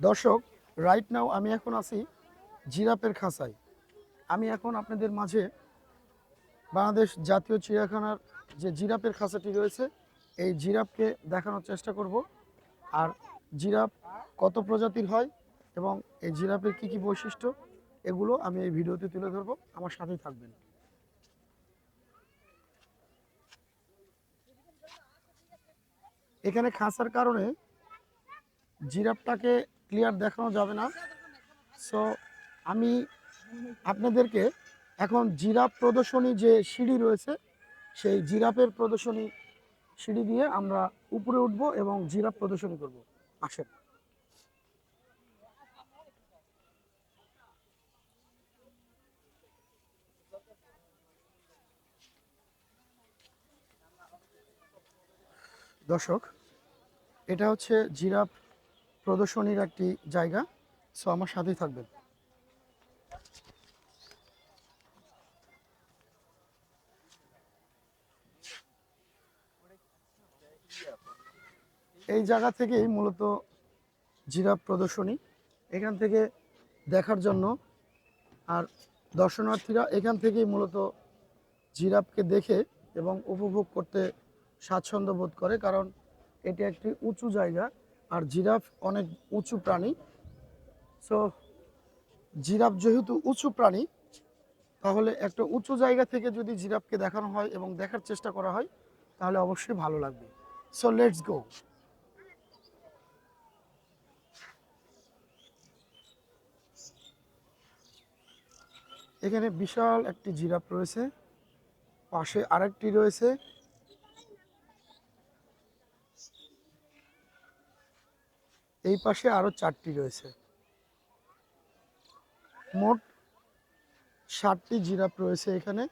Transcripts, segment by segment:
দর্শক right now আমি এখন আছি জিরাপের খাঁচায়। আমি এখন আপনাদের মাঝে বাংলাদেশ জাতীয় চিড়িয়াখানার যে জিরাপের খাঁচাটি রয়েছে, এই জিরাপকে দেখানোর চেষ্টা করব। আর জিরাপ কত প্রজাতির হয় এবং এই জিরাপের কি কি বৈশিষ্ট্য, এগুলো আমি এই ভিডিওতে তুলে ধরবো। আমার সাথেই থাকবেন। এখানে খাঁচার কারণে জিরাফটাকে ক্লিয়ার দেখানো যাবে না। সো আমি আপনাদেরকে এখন জিরাফ প্রদর্শনী যে সিঁড়ি রয়েছে, সেই জিরাফের প্রদর্শনী সিঁড়ি দিয়ে আমরা উপরে উঠব এবং জিরাফ প্রদর্শনী করব। আসেন। দর্শক, এটা হচ্ছে জিরাফ প্রদর্শনীর একটি জায়গা সো আমার সাথেই থাকবেন। এই জায়গা থেকেই মূলত জিরাফ প্রদর্শনী। এখান থেকে দেখার জন্য আর দর্শনার্থীরা এখান থেকেই মূলত জিরাফকে দেখে এবং উপভোগ করতে স্বাচ্ছন্দ্য বোধ করে, কারণ এটি একটি উঁচু জায়গা। আর জিরাফ অনেক উঁচু প্রাণী। সো জিরাফ যেহেতু উঁচু প্রাণী, তাহলে একটা উঁচু জায়গা থেকে যদি জিরাফকে দেখানো হয় এবং দেখার চেষ্টা করা হয়, তাহলে অবশ্যই ভালো লাগবে। সো লেটস গো এখানে বিশাল একটি জিরাফ রয়েছে, পাশে আরেকটি রয়েছে এই পাশে আরও চারটি রয়েছে। মোট ষাটটি জিরাফ রয়েছে এখানে।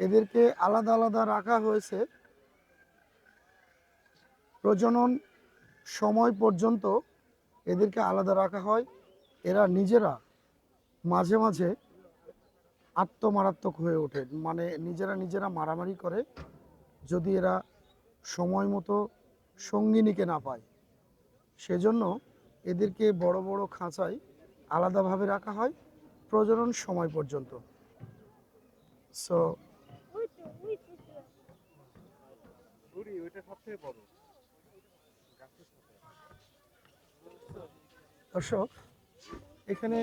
এদেরকে আলাদা আলাদা রাখা হয়েছে। প্রজনন সময় পর্যন্ত এদেরকে আলাদা রাখা হয়। এরা নিজেরা মাঝে মাঝে আত্মমারাত্মক হয়ে ওঠে। মানে নিজেরা নিজেরা মারামারি করে। যদি এরা সময় মতো সঙ্গিনীকে না পায়। সেজন্য এদেরকে বড় বড় খাঁচায় আলাদাভাবে রাখা হয় প্রজনন সময় পর্যন্ত। সো দর্শক এখানে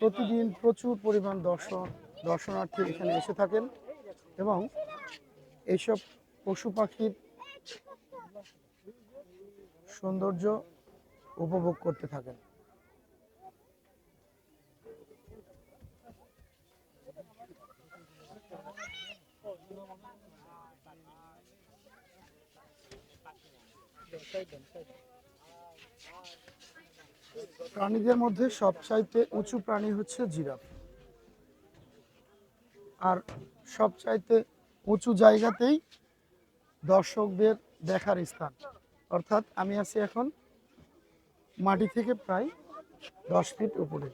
প্রতিদিন প্রচুর পরিমাণ দর্শন দর্শনার্থী এখানে এসে থাকেন এবং এইসব পশু পাখির সৌন্দর্য উপভোগ করতে থাকেন। প্রাণীদের মধ্যে সবচাইতে উঁচু প্রাণী হচ্ছে জিরাফ। আর সবচাইতে উঁচু জায়গাতেই দর্শকদের দেখার স্থান। অর্থাৎ আমি আছি এখন মাটি থেকে প্রায় দশ ফিট উপরে।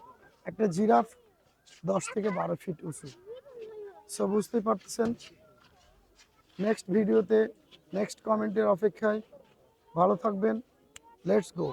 একটা জিরাফ দশ থেকে বারো ফিট উঁচু। সো বুঝতেই পারতেছেন? নেক্সট ভিডিওতে নেক্সট কমেন্টের অপেক্ষায়। ভালো থাকবেন। Let's go